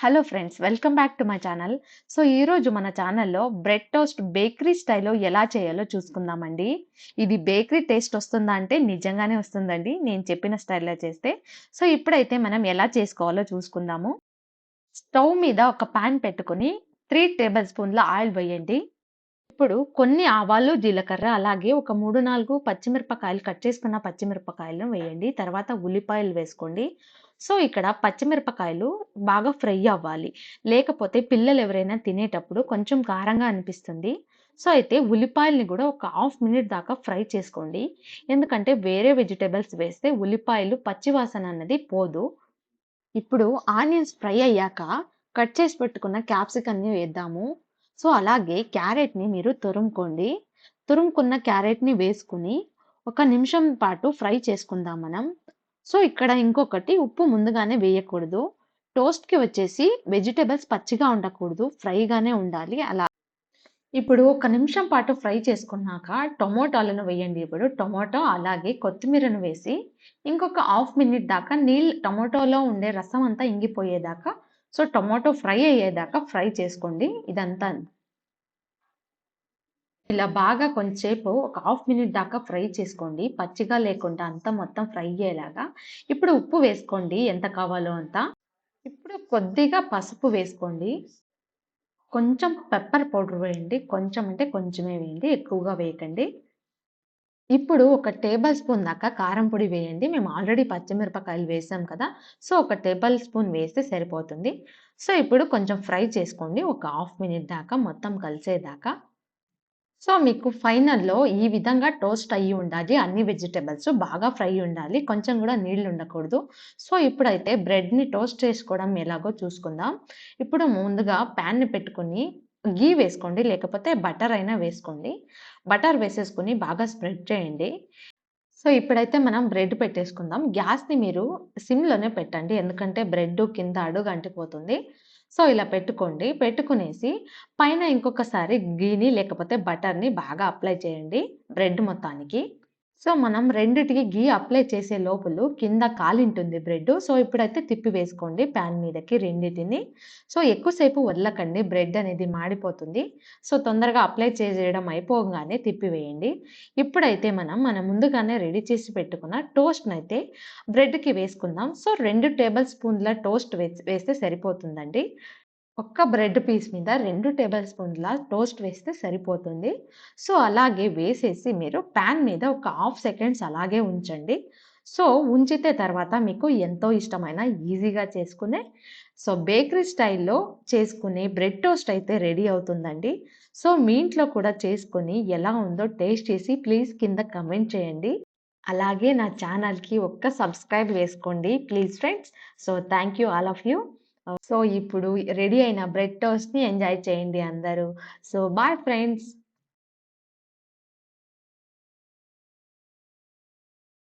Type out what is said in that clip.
Hello friends welcome back to my channel so ఈరోజు మన ఛానల్లో బ్రెడ్ టోస్ట్ బేకరీ స్టైల్లో ఎలా చేయాలో చూసుకుందామండి. ఇది బేకరీ టేస్ట్ వస్తుందా అంటే నిజంగానే వస్తుందండి. నేను చెప్పిన స్టైల్లో చేస్తే. సో ఇప్పుడైతే మనం ఎలా చేసుకోవాలో చూసుకుందాము. స్టవ్ మీద ఒక ప్యాన్ పెట్టుకుని త్రీ టేబుల్ స్పూన్ల ఆయిల్ వేయండి. ఇప్పుడు కొన్ని ఆవాలు జీలకర్ర అలాగే ఒక మూడు నాలుగు పచ్చిమిరపకాయలు కట్ చేసుకున్న పచ్చిమిరపకాయలను వేయండి. తర్వాత ఉల్లిపాయలు వేసుకోండి. సో ఇక్కడ పచ్చిమిరపకాయలు బాగా ఫ్రై అవ్వాలి. లేకపోతే పిల్లలు ఎవరైనా తినేటప్పుడు కొంచెం కారంగా అనిపిస్తుంది. సో అయితే ఉల్లిపాయల్ని కూడా ఒక హాఫ్ మినిట్ దాకా ఫ్రై చేసుకోండి. ఎందుకంటే వేరే వెజిటేబుల్స్ వేస్తే ఉల్లిపాయలు పచ్చివాసన అన్నది పోదు. ఇప్పుడు ఆనియన్స్ ఫ్రై అయ్యాక కట్ చేసి పెట్టుకున్న క్యాప్సికన్ని వేద్దాము. సో అలాగే క్యారెట్ని మీరు తురుముకోండి. తురుముకున్న క్యారెట్ని వేసుకుని ఒక నిమిషం పాటు ఫ్రై చేసుకుందాం మనం. సో ఇక్కడ ఇంకొకటి ఉప్పు ముందుగానే వేయకూడదు. టోస్ట్కి వచ్చేసి వెజిటేబుల్స్ పచ్చిగా ఉండకూడదు. ఫ్రైగానే ఉండాలి. అలా. ఇప్పుడు ఒక నిమిషం పాటు ఫ్రై చేసుకున్నాక టొమాటోలను వేయండి. ఇప్పుడు టొమాటో అలాగే కొత్తిమీరను వేసి ఇంకొక హాఫ్ మినిట్ దాకా నీళ్ళు టొమాటోలో ఉండే రసం అంతా ఇంగిపోయేదాకా సో టొమాటో ఫ్రై అయ్యేదాకా ఫ్రై చేసుకోండి. ఇదంతా ఇలా బాగా కొంచెంసేపు ఒక హాఫ్ మినిట్ దాకా ఫ్రై చేసుకోండి. పచ్చిగా లేకుండా అంతా మొత్తం ఫ్రై అయ్యేలాగా. ఇప్పుడు ఉప్పు వేసుకోండి. ఎంత కావాలో అంత. ఇప్పుడు కొద్దిగా పసుపు వేసుకోండి. కొంచెం పెప్పర్ పౌడర్ వేయండి. కొంచెం అంటే కొంచెమే వేయండి. ఎక్కువగా వేయకండి. ఇప్పుడు ఒక టేబుల్ స్పూన్ దాకా కారం పొడి వేయండి. మేము ఆల్రెడీ పచ్చిమిరపకాయలు వేసాం కదా. సో ఒక టేబుల్ స్పూన్ వేస్తే సరిపోతుంది. సో ఇప్పుడు కొంచెం ఫ్రై చేసుకోండి. ఒక హాఫ్ మినిట్ దాకా మొత్తం కలిసేదాకా. సో మీకు ఫైనల్లో ఈ విధంగా టోస్ట్ అయ్యి ఉండాలి. అన్ని వెజిటేబుల్స్ బాగా ఫ్రై ఉండాలి. కొంచెం కూడా నీళ్ళు ఉండకూడదు. సో ఇప్పుడైతే బ్రెడ్ని టోస్ట్ చేసుకోవడం ఎలాగో చూసుకుందాం. ఇప్పుడు ముందుగా ప్యాన్ని పెట్టుకుని గీ వేసుకోండి లేకపోతే బటర్ అయినా వేసుకోండి. బటర్ వేసేసుకుని బాగా స్ప్రెడ్ చేయండి. సో ఇప్పుడైతే మనం బ్రెడ్ పెట్టేసుకుందాం. గ్యాస్ని మీరు సిమ్లోనే పెట్టండి ఎందుకంటే బ్రెడ్ కింద అడుగు అంటిపోతుంది. సో ఇలా పెట్టుకోండి. పెట్టుకునేసి పైన ఇంకొకసారి గీని లేకపోతే బటర్ని బాగా అప్లై చేయండి బ్రెడ్ మొత్తానికి. సో మనం రెండిటికి గీ అప్లై చేసే లోపల కింద కాలింటుంది బ్రెడ్. సో ఇప్పుడైతే తిప్పి వేసుకోండి ప్యాన్ మీదకి రెండింటిని. సో ఎక్కువసేపు వదలకండి బ్రెడ్ అనేది మాడిపోతుంది. సో తొందరగా అప్లై చేయడం అయిపోగానే తిప్పి వేయండి. ఇప్పుడైతే మనం మనం ముందుగానే రెడీ చేసి పెట్టుకున్న టోస్ట్ని అయితే బ్రెడ్కి వేసుకుందాం. సో రెండు టేబుల్ స్పూన్ల టోస్ట్ వేస్తే సరిపోతుందండి. ఒక్క బ్రెడ్ పీస్ మీద రెండు టేబుల్ స్పూన్ల టోస్ట్ వేస్తే సరిపోతుంది. సో అలాగే వేసేసి మీరు ప్యాన్ మీద ఒక హాఫ్ సెకండ్స్ అలాగే ఉంచండి. సో ఉంచితే తర్వాత మీకు ఎంతో ఇష్టమైన ఈజీగా చేసుకునే సో బేకరీ స్టైల్లో చేసుకునే బ్రెడ్ టోస్ట్ అయితే రెడీ అవుతుందండి. సో మీ ఇంట్లో కూడా చేసుకొని ఎలా ఉందో టేస్ట్ చేసి ప్లీజ్ కింద కమెంట్ చేయండి. అలాగే నా ఛానల్కి ఒక్క సబ్స్క్రైబ్ వేసుకోండి please friends. So thank you all of you. So ఇప్పుడు రెడీ అయిన బ్రెడ్ టోస్ట్ని ఎంజాయ్ చేయండి అందరూ. So bye friends